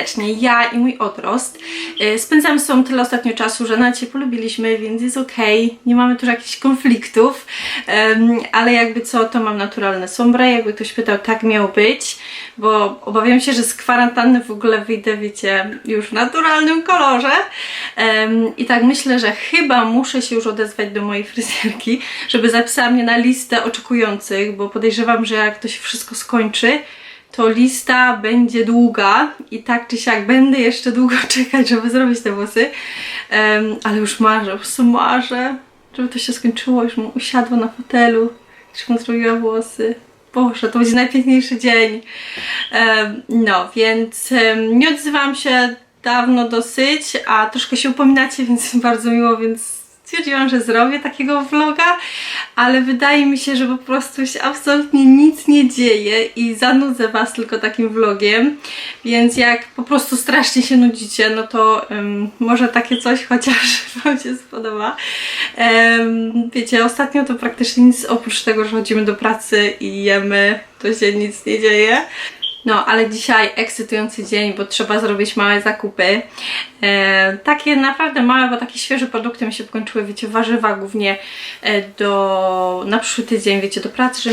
serdecznie. Ja i mój odrost. E, Spędzamy z sobą tyle ostatnio czasu, że nawet się polubiliśmy, więc jest okej. Nie mamy tu jakichś konfliktów, ale jakby co, to mam naturalne sombre. Jakby ktoś pytał, tak miało być, bo obawiam się, że z kwarantanny w ogóle wyjdę, wiecie, już w naturalnym kolorze. I tak myślę, że chyba muszę się już odezwać do mojej fryzjerki, żeby zapisała mnie na listę oczekujących, bo podejrzewam, że jak to się wszystko skończy, to lista będzie długa i tak czy siak będę jeszcze długo czekać, żeby zrobić te włosy. Em, ale już marzę, po prostu marzę, żeby to się skończyło, już bym usiadła na fotelu, już bym zrobiła włosy. Boże, to będzie najpiękniejszy dzień. Em, no, więc em, nie odzywałam się dawno dosyć, a troszkę się upominacie, więc bardzo miło, więc stwierdziłam, że zrobię takiego vloga, ale wydaje mi się, że po prostu się absolutnie nic nie dzieje i zanudzę Was tylko takim vlogiem, więc jak po prostu strasznie się nudzicie, no to em, może takie coś chociaż Wam się spodoba. Em, wiecie, ostatnio to praktycznie nic oprócz tego, że chodzimy do pracy i jemy, to się nic nie dzieje. No, ale dzisiaj ekscytujący dzień, bo trzeba zrobić małe zakupy. E, takie naprawdę małe, bo takie świeże produkty mi się pokończyły, wiecie, warzywa głównie e, do, na przyszły tydzień, wiecie, do pracy, że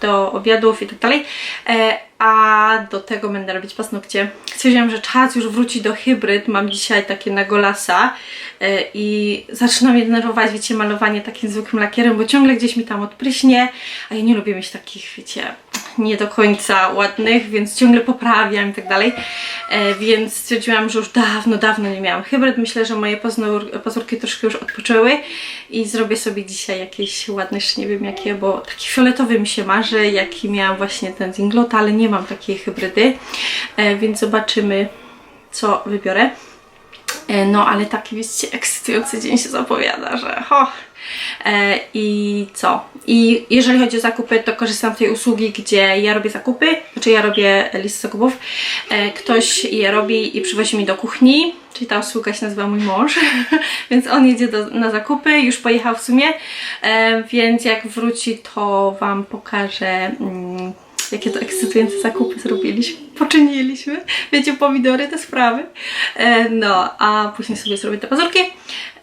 do obiadów i tak dalej. E, a do tego będę robić paznokcie. Stwierdziłam, że czas już wrócić do hybryd. Mam dzisiaj takie na golasa e, i zaczyna mnie denerwować, wiecie, malowanie takim zwykłym lakierem, bo ciągle gdzieś mi tam odpryśnie, a ja nie lubię mieć takich, wiecie, nie do końca ładnych, więc ciągle poprawiam i tak dalej. E, więc stwierdziłam, że już dawno, dawno nie miałam hybryd. Myślę, że moje pazurki troszkę już odpoczęły i zrobię sobie dzisiaj jakieś ładne, jeszcze nie wiem jakie, bo taki fioletowy mi się marzy, jaki miałam właśnie ten z Inglota, ale nie mam takiej hybrydy, e, więc zobaczymy, co wybiorę. E, No, ale taki wiecie, ekscytujący dzień się zapowiada, że ho. E, I co? I jeżeli chodzi o zakupy, to korzystam z tej usługi, gdzie ja robię zakupy, znaczy ja robię listę zakupów, ktoś je robi i przywozi mi do kuchni, czyli ta usługa się nazywa mój mąż, więc on jedzie do, na zakupy, już pojechał w sumie, więc jak wróci, to Wam pokażę. Jakie to ekscytujące zakupy zrobiliśmy, poczyniliśmy. Wiecie, pomidory, te sprawy. E, no, a później sobie zrobię te pazurki.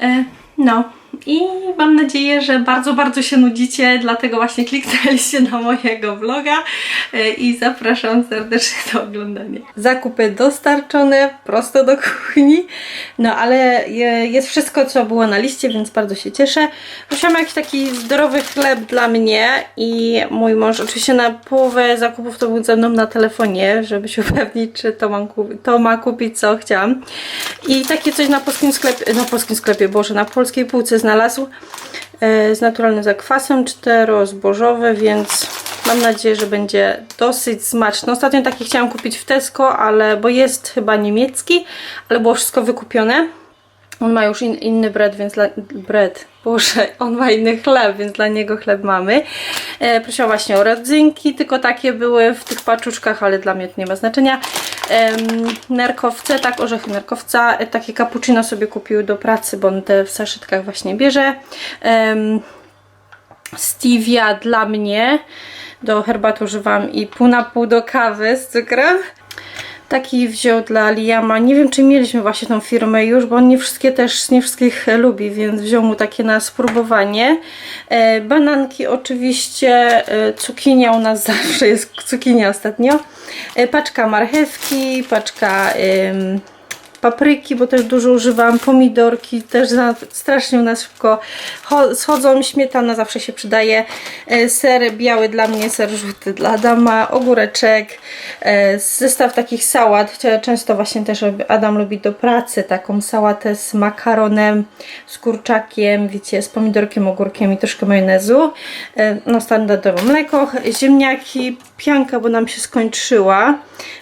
E, no. I mam nadzieję, że bardzo, bardzo się nudzicie, dlatego właśnie kliknęliście na mojego vloga e, i zapraszam serdecznie do oglądania. Zakupy dostarczone prosto do kuchni, no ale je- jest wszystko, co było na liście, więc bardzo się cieszę. Musiałam jakiś taki zdrowy chleb dla mnie i mój mąż oczywiście na połowę zakupów to był ze mną na telefonie, żeby się upewnić, czy to, mam kupi- to ma kupić, co chciałam. I takie coś na polskim sklepie, na polskim sklepie, Boże, na polskiej półce znalazł e, z naturalnym zakwasem, czterozbożowy, więc mam nadzieję, że będzie dosyć smaczny. Ostatnio taki chciałam kupić w Tesco, ale bo jest chyba niemiecki, ale było wszystko wykupione. On ma już in, inny bread, więc dla, bread, boże, on ma inny chleb, więc dla niego chleb mamy. E, właśnie o rodzynki, tylko takie były w tych paczuszkach, ale dla mnie to nie ma znaczenia. Em, nerkowce, tak, orzechy nerkowca, e, takie cappuccino sobie kupiły do pracy, bo on te w saszetkach właśnie bierze. Em, stevia dla mnie, do herbaty używam i pół na pół do kawy z cukrem. Taki wziął dla Liama. Nie wiem, czy mieliśmy właśnie tą firmę już, bo on nie wszystkie też, nie wszystkich lubi, więc wziął mu takie na spróbowanie. E, bananki oczywiście, e, cukinia u nas zawsze jest cukinia ostatnio. E, paczka marchewki, paczka papryki, bo też dużo używam, pomidorki też za, strasznie u nas szybko cho- schodzą, śmietana zawsze się przydaje, e, ser biały dla mnie, ser żółty dla Adama, ogóreczek, e, zestaw takich sałat, często właśnie też Adam lubi do pracy taką sałatę z makaronem, z kurczakiem, wiecie, z pomidorkiem, ogórkiem i troszkę majonezu, e, no standardowo mleko, ziemniaki, pianka, bo nam się skończyła,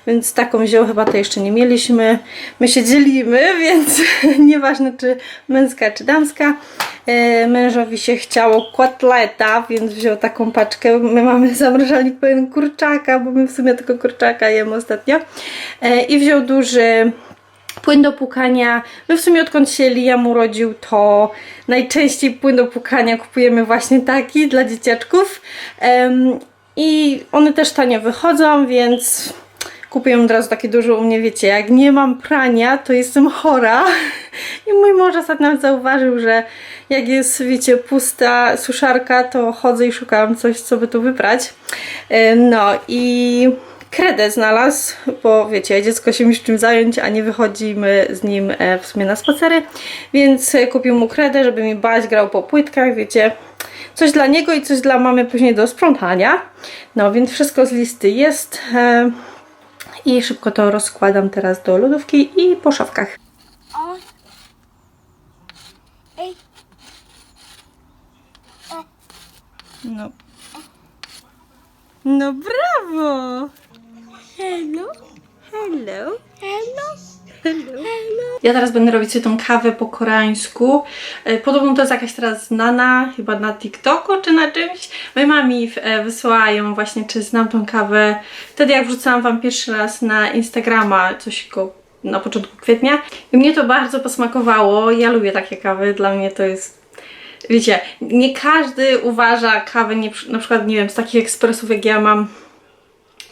więc taką wziął, chyba to jeszcze nie mieliśmy. My się dzielimy, więc nieważne czy męska, czy damska. E, mężowi się chciało kotleta, więc wziął taką paczkę. My mamy zamrażalnik pełen kurczaka, bo my w sumie tylko kurczaka jemy ostatnio. E, I wziął duży płyn do płukania. My w sumie odkąd się Liam urodził, to najczęściej płyn do płukania kupujemy właśnie taki dla dzieciaczków. I one też tanio wychodzą, więc kupiłam od razu takie duże u mnie, wiecie, jak nie mam prania, to jestem chora. I mój mąż ostatnio zauważył, że jak jest, wiecie, pusta suszarka, to chodzę i szukałam coś, co by tu wyprać. E, No i kredę znalazł, bo wiecie, dziecko się musi czym zająć, a nie wychodzimy z nim e, w sumie na spacery, więc e, kupił mu kredę, żeby mi bać, grał po płytkach, wiecie, coś dla niego i coś dla mamy później do sprzątania. No, więc wszystko z listy jest i szybko to rozkładam teraz do lodówki i po szafkach. Ej, No. No brawo! hello, Hello! hello, Ja teraz będę robić sobie tą kawę po koreańsku. E, Podobno to jest jakaś teraz znana, chyba na TikToku czy na czymś. Moja mami e, wysłała ją właśnie, czy znam tą kawę. Wtedy jak wrzucałam Wam pierwszy raz na Instagrama coś go na początku kwietnia. I mnie to bardzo posmakowało. Ja lubię takie kawy, dla mnie to jest Wiecie, nie każdy uważa kawę, nie, na przykład, nie wiem, z takich ekspresów jak ja mam,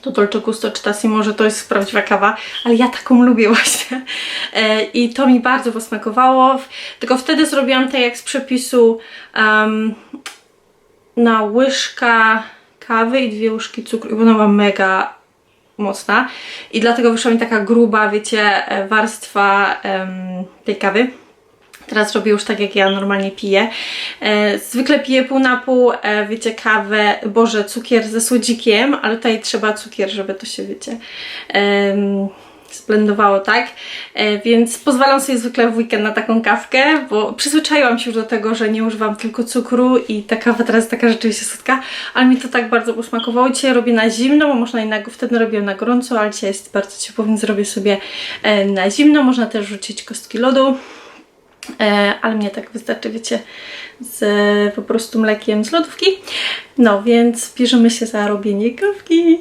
to Dolce Gusto czy że to jest prawdziwa kawa, ale ja taką lubię właśnie. E, I to mi bardzo posmakowało. Tylko wtedy zrobiłam tak jak z przepisu em, na łyżka kawy i dwie łyżki cukru. I ona była mega mocna. I dlatego wyszła mi taka gruba, wiecie, e, warstwa em, tej kawy. Teraz robię już tak, jak ja normalnie piję. E, zwykle piję pół na pół, e, wiecie, kawę, boże, cukier ze słodzikiem, ale tutaj trzeba cukier, żeby to się, wiecie, em, zblendowało, tak? E, więc pozwalam sobie zwykle w weekend na taką kawkę, bo przyzwyczaiłam się już do tego, że nie używam tylko cukru i ta kawa teraz taka rzeczywiście słodka, ale mi to tak bardzo posmakowało. Dzisiaj robię na zimno, bo można i wtedy robię na gorąco, ale dzisiaj jest bardzo ciepło, więc zrobię sobie na zimno. Można też rzucić kostki lodu. E, ale mnie tak wystarczy, wiecie, z po prostu mlekiem z lodówki. No więc bierzemy się za robienie kawki.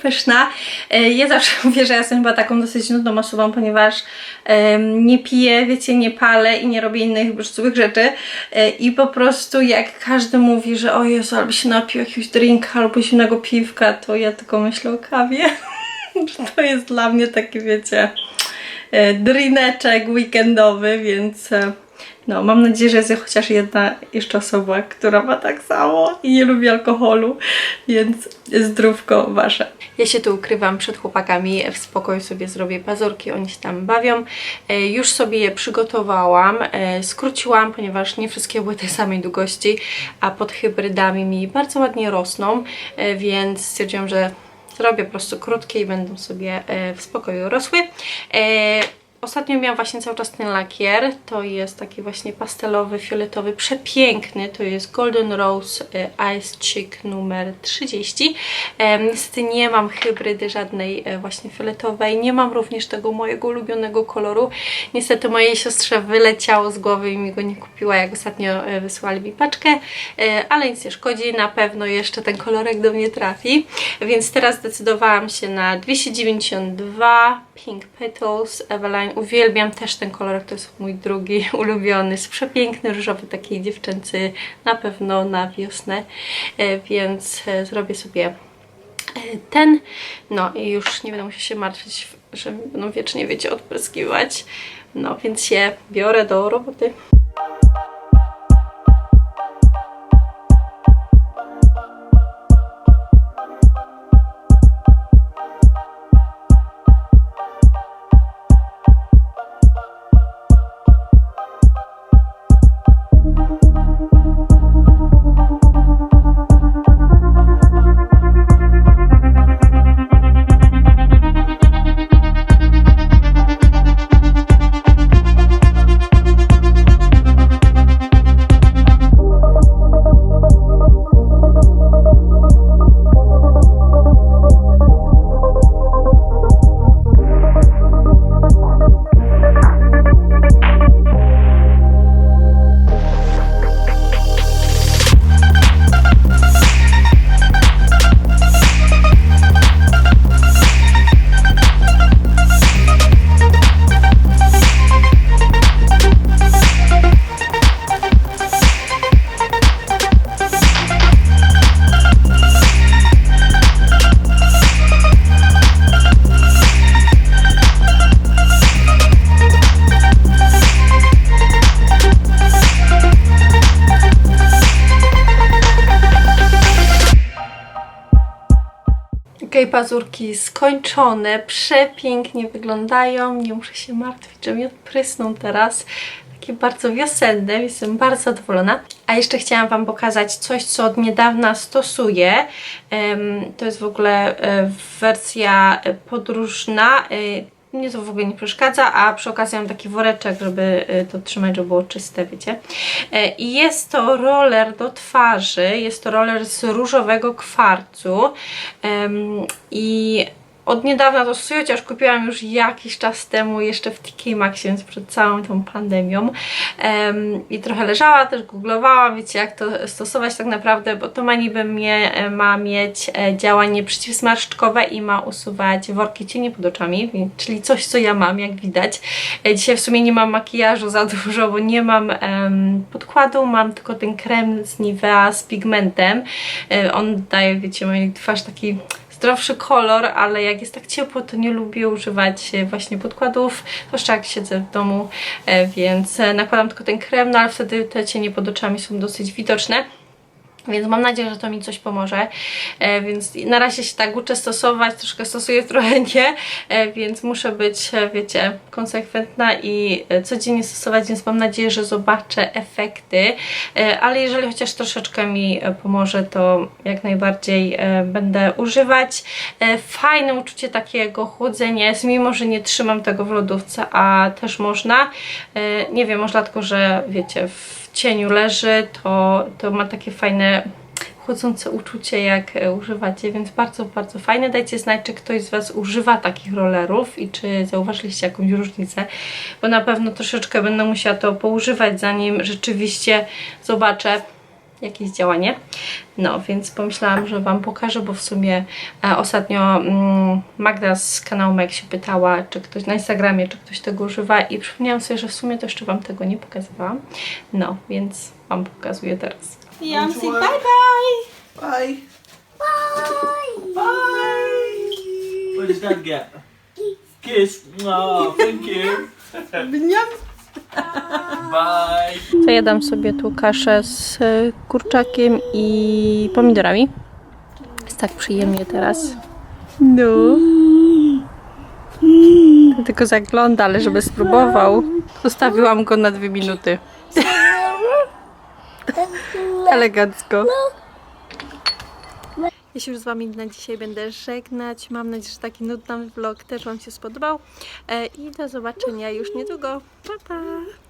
Przepyszna. E, Ja zawsze mówię, że ja jestem chyba taką dosyć nudną osobą, ponieważ nie piję, wiecie, nie palę i nie robię innych brzydkich rzeczy. E, I po prostu jak każdy mówi, że o Jezu, albo się napił jakiegoś drinka, albo zimnego piwka, to ja tylko myślę o kawie. to jest dla mnie taki, wiecie, e, drineczek weekendowy, więc no, mam nadzieję, że jest chociaż jedna jeszcze osoba, która ma tak samo i nie lubi alkoholu, więc zdrówko wasze. Ja się tu ukrywam przed chłopakami, w spokoju sobie zrobię pazurki, oni się tam bawią. E, Już sobie je przygotowałam, e, skróciłam, ponieważ nie wszystkie były tej samej długości, a pod hybrydami mi bardzo ładnie rosną, e, więc stwierdziłam, że zrobię po prostu krótkie i będą sobie w spokoju rosły. Ostatnio miałam właśnie cały czas ten lakier, to jest taki właśnie pastelowy, fioletowy, przepiękny, to jest Golden Rose e, Ice Chick numer 30. E, niestety nie mam hybrydy żadnej e, właśnie fioletowej, nie mam również tego mojego ulubionego koloru. Niestety mojej siostrze wyleciało z głowy i mi go nie kupiła, jak ostatnio wysłali mi paczkę, ale nic nie szkodzi, na pewno jeszcze ten kolorek do mnie trafi, więc teraz zdecydowałam się na 292 Pink Petals Eveline. Uwielbiam też ten kolor, to jest mój drugi ulubiony. Jest przepiękny, różowy, taki dziewczęcy, na pewno na wiosnę, e, więc e, zrobię sobie e, ten. No i już nie będę musiała się martwić, że będą wiecznie, wiecie, odpryskiwać. No więc się biorę do roboty. Pazurki skończone, przepięknie wyglądają, nie muszę się martwić, że mi odprysną teraz. Takie bardzo wiosenne, jestem bardzo zadowolona. A jeszcze chciałam Wam pokazać coś, co od niedawna stosuję. To jest w ogóle e, wersja e, podróżna. Mnie to w ogóle nie przeszkadza, a przy okazji mam taki woreczek, żeby y, to trzymać, żeby było czyste, wiecie. E, I jest to roller do twarzy, jest to roller z różowego kwarcu i od niedawna to stosuję, chociaż kupiłam już jakiś czas temu, jeszcze w TK Maxie, więc przed całą tą pandemią. Em, I trochę leżała, też googlowałam, wiecie jak to stosować tak naprawdę, bo to ma niby mnie, e, ma mieć e, działanie przeciwsmarszczkowe i ma usuwać worki cieni pod oczami, czyli coś, co ja mam, jak widać. E, Dzisiaj w sumie nie mam makijażu za dużo, bo nie mam em, podkładu, mam tylko ten krem z Nivea z pigmentem. E, On daje, wiecie, mojej twarz taki zdrowszy kolor, ale jak jest tak ciepło, to nie lubię używać e, właśnie podkładów, zwłaszcza jak siedzę w domu, e, więc e, nakładam tylko ten krem, no ale wtedy te cienie pod oczami są dosyć widoczne. Więc mam nadzieję, że to mi coś pomoże. E, więc na razie się tak uczę stosować, troszkę stosuję, trochę nie, e, więc muszę być, e, wiecie, konsekwentna i e, codziennie stosować, więc mam nadzieję, że zobaczę efekty. E, ale jeżeli chociaż troszeczkę mi e, pomoże, to jak najbardziej e, będę używać. E, fajne uczucie takiego chłodzenia jest, mimo że nie trzymam tego w lodówce, a też można. E, nie wiem, może dlatego, że wiecie, w cieniu leży, to, to ma takie fajne chłodzące uczucie, jak e, używacie, więc bardzo, bardzo fajne. Dajcie znać, czy ktoś z Was używa takich rollerów i czy zauważyliście jakąś różnicę, bo na pewno troszeczkę będę musiała to poużywać, zanim rzeczywiście zobaczę jakieś działanie. No, więc pomyślałam, że Wam pokażę, bo w sumie e, ostatnio mm, Magda z kanału Meg się pytała, czy ktoś na Instagramie, czy ktoś tego używa i przypomniałam sobie, że w sumie to jeszcze Wam tego nie pokazywałam. No, więc Wam pokazuję teraz. Ja Enjoy. bye bye! Bye. Bye. What does Dad get? Kiss. Oh, thank you. Bye. To jadam sobie tu kaszę z e, kurczakiem i pomidorami. Jest tak przyjemnie teraz. No. Tylko zagląda, ale żeby spróbował. Zostawiłam go na dwie minuty. Elegancko. Ja się już z Wami na dzisiaj będę żegnać. Mam nadzieję, że taki nudny vlog też Wam się spodobał. E, I do zobaczenia już niedługo. Pa, pa!